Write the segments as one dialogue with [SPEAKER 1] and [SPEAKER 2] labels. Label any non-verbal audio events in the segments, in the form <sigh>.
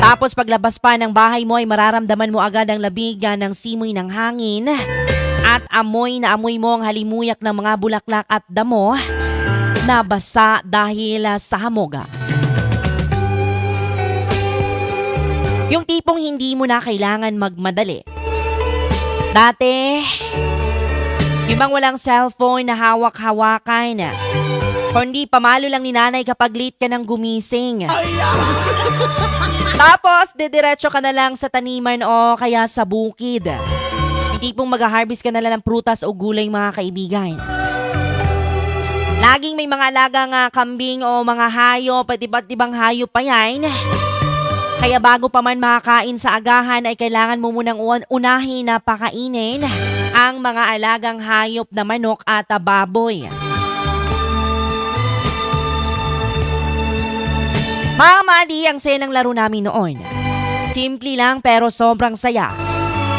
[SPEAKER 1] Tapos paglabas pa ng bahay mo ay mararamdaman mo agad ang labigan ng simoy ng hangin at amoy na amoy mo ang halimuyak ng mga bulaklak at damo na basa dahil ah, sa hamoga. Yung tipong hindi mo na kailangan magmadali. Dati, yung bang walang cellphone na hawak-hawakan. Kundi pamalo lang ni nanay kapag late ka ng gumising. <laughs> Tapos, didiretso ka na lang sa taniman o kaya sa bukid. Yung tipong mag-harvest ka na lang ng prutas o gulay mga kaibigan. Laging may mga alagang ah, kambing o mga hayop at iba't ibang hayop pa yan. Kaya bago pa man makakain sa agahan ay kailangan mo munang un- unahin na pakainin ang mga alagang hayop na manok at baboy. Mga mali ang saya ng laro namin noon. Simple lang pero sobrang saya.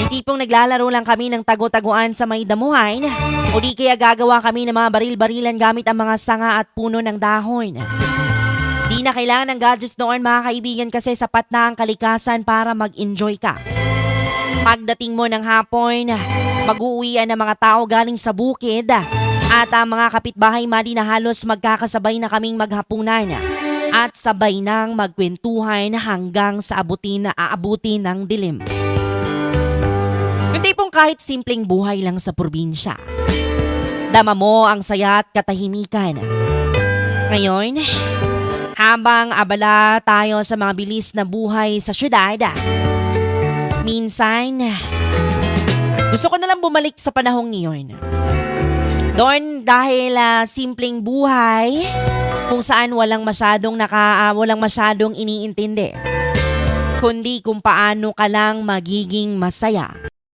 [SPEAKER 1] Yung tipong naglalaro lang kami ng tago-taguan sa may damuhan o di kaya gagawa kami ng mga baril-barilan gamit ang mga sanga at puno ng dahon. Di na kailangan ng gadgets noon mga kaibigan kasi sapat na ang kalikasan para mag-enjoy ka. Pagdating mo ng hapon, mag-uuwian ng mga tao galing sa bukid at ang mga kapitbahay mali na halos magkakasabay na kaming maghapunan at sabay nang magkwentuhan hanggang sa abutin na aabutin ng dilim. Yung tipong kahit simpleng buhay lang sa probinsya. Dama mo ang saya at katahimikan. Ngayon, habang abala tayo sa mga bilis na buhay sa syudad, minsan, gusto ko na lang bumalik sa panahong niyon. Doon dahil ah, simpleng buhay kung saan walang masyadong naka ah, walang masyadong iniintindi kundi kung paano ka lang magiging masaya